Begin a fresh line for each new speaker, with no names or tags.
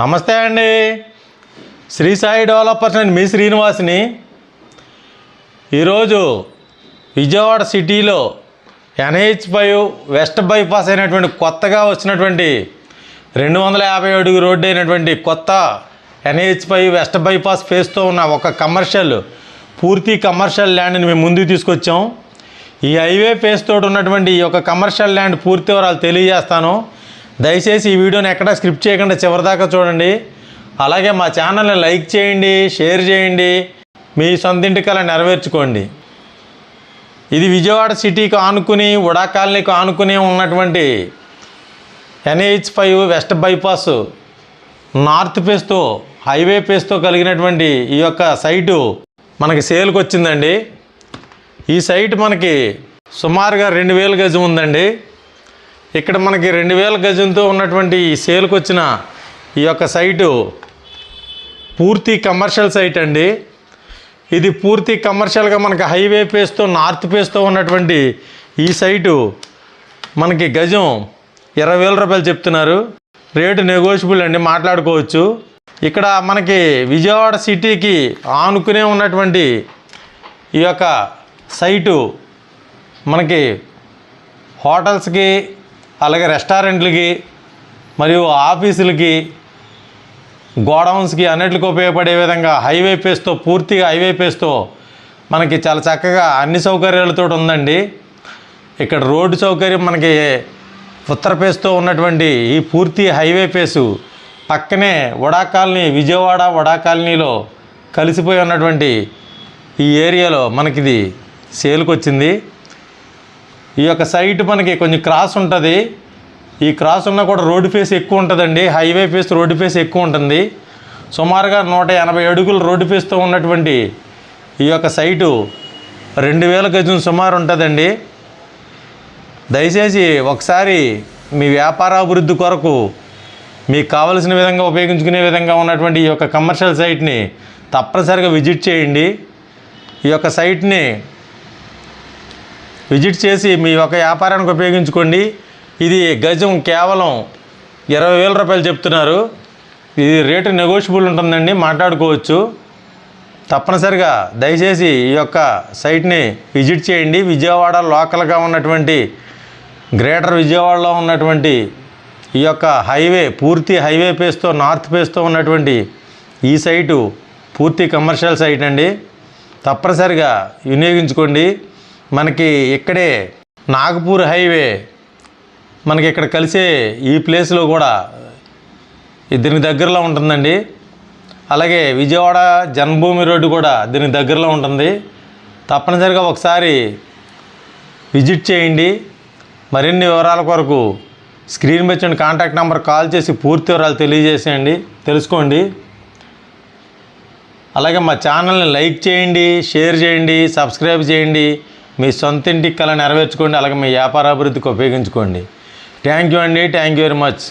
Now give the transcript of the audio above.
నమస్తే అండి. Shri Sai developers and మీ శ్రీనివాస్ని. ఈరోజు విజయవాడ సిటీలో ఎన్హెచ్ ఫైవ్ వెస్ట్ బైపాస్ అయినటువంటి కొత్తగా వచ్చినటువంటి రెండు వందల యాభై అడుగు రోడ్డు అయినటువంటి కొత్త ఎన్హెచ్ ఫైవ్ వెస్ట్ బైపాస్ ఫేస్తో ఉన్న ఒక కమర్షియల్ పూర్తి కమర్షియల్ ల్యాండ్ని మేము ముందుకు తీసుకొచ్చాం. ఈ హైవే ఫేస్ తోటి ఉన్నటువంటి ఈ యొక్క కమర్షియల్ ల్యాండ్ పూర్తి వివరాలు తెలియజేస్తాను. దయచేసి ఈ వీడియోని ఎక్కడా స్క్రిప్ట్ చేయకుండా చివరిదాకా చూడండి. అలాగే మా ఛానల్ని లైక్ చేయండి షేర్ చేయండి మీ సొంతింటి కల నెరవేర్చుకోండి. ఇది విజయవాడ సిటీకి ఆనుకుని ఉడా కాలనీకి ఆనుకుని ఉన్నటువంటి NH five west bypass north ఫేస్తో highway ఫేస్తో కలిగినటువంటి ఈ యొక్క సైటు మనకి సేల్కి వచ్చిందండి. ఈ సైట్ మనకి సుమారుగా రెండు వేల గజం ఉందండి. ఇక్కడ మనకి రెండు వేల గజంతో ఉన్నటువంటి ఈ సేల్కి వచ్చిన ఈ యొక్క సైటు పూర్తి కమర్షియల్ సైట్ అండి. ఇది పూర్తి కమర్షియల్గా మనకి హైవే పేస్తో నార్త్ పేస్తో ఉన్నటువంటి ఈ సైటు మనకి గజం ఇరవై వేల రూపాయలు చెప్తున్నారు. రేటు నెగోషియబుల్ అండి మాట్లాడుకోవచ్చు. ఇక్కడ మనకి విజయవాడ సిటీకి ఆనుకునే ఉన్నటువంటి ఈ యొక్క సైటు మనకి హోటల్స్కి అలాగే రెస్టారెంట్లకి మరియు ఆఫీసులకి గోడౌన్స్కి అన్నిటికి ఉపయోగపడే విధంగా హైవే పేస్తో పూర్తిగా హైవే పేస్తో మనకి చాలా చక్కగా అన్ని సౌకర్యాలతో ఉందండి. ఇక్కడ రోడ్డు సౌకర్యం మనకి ఉత్తర పేస్తో ఉన్నటువంటి ఈ పూర్తి హైవే పేసు పక్కనే వడా కాలనీ విజయవాడ వడా కాలనీలో కలిసిపోయి ఉన్నటువంటి ఈ ఏరియాలో మనకిది సేల్కి వచ్చింది ఈ యొక్క సైట్ మనకి కొంచెం క్రాస్ ఉంటుంది. ఈ క్రాస్ ఉన్నా కూడా రోడ్డు ఫేస్ ఎక్కువ ఉంటుందండి. హైవే ఫేస్ రోడ్డు ఫేస్ ఎక్కువ ఉంటుంది. సుమారుగా నూట ఎనభై అడుగులు రోడ్డు ఫేస్తో ఉన్నటువంటి ఈ యొక్క సైటు రెండు వేల గజం సుమారు ఉంటుందండి. దయచేసి ఒకసారి మీ వ్యాపారాభివృద్ధి కొరకు మీకు కావలసిన విధంగా ఉపయోగించుకునే విధంగా ఉన్నటువంటి ఈ యొక్క కమర్షియల్ సైట్ని తప్పనిసరిగా విజిట్ చేయండి. ఈ యొక్క సైట్ని విజిట్ చేసి మీ యొక్క వ్యాపారానికి ఉపయోగించుకోండి. ఇది గజం కేవలం ఇరవై వేల రూపాయలు చెప్తున్నారు. ఇది రేటు నెగోషియబుల్ ఉంటుందండి మాట్లాడుకోవచ్చు. తప్పనిసరిగా దయచేసి ఈ యొక్క సైట్ని విజిట్ చేయండి. విజయవాడ లోకల్గా ఉన్నటువంటి గ్రేటర్ విజయవాడలో ఉన్నటువంటి ఈ యొక్క హైవే పూర్తి హైవే పేస్తో నార్త్ పేస్తో ఉన్నటువంటి ఈ సైటు పూర్తి కమర్షియల్ సైట్ అండి తప్పనిసరిగా వినియోగించుకోండి. మనకి ఇక్కడే నాగపూర్ హైవే మనకి ఇక్కడ కలిసే ఈ ప్లేస్లో కూడా దీనికి దగ్గరలో ఉంటుందండి. అలాగే విజయవాడ జన్మభూమి రోడ్డు కూడా దీని దగ్గరలో ఉంటుంది. తప్పనిసరిగా ఒకసారి విజిట్ చేయండి. మరిన్ని వివరాల కొరకు స్క్రీన్ మీద వచ్చిన కాంటాక్ట్ నెంబర్ కాల్ చేసి పూర్తి వివరాలు తెలియజేసేయండి తెలుసుకోండి. అలాగే మా ఛానల్ని లైక్ చేయండి షేర్ చేయండి సబ్స్క్రైబ్ చేయండి. మీ సొంత ఇంటికి కళ నెరవేర్చుకోండి అలాగే మీ వ్యాపార అభివృద్ధికి ఉపయోగించుకోండి. థ్యాంక్ యూ అండి థ్యాంక్ యూ వెరీ మచ్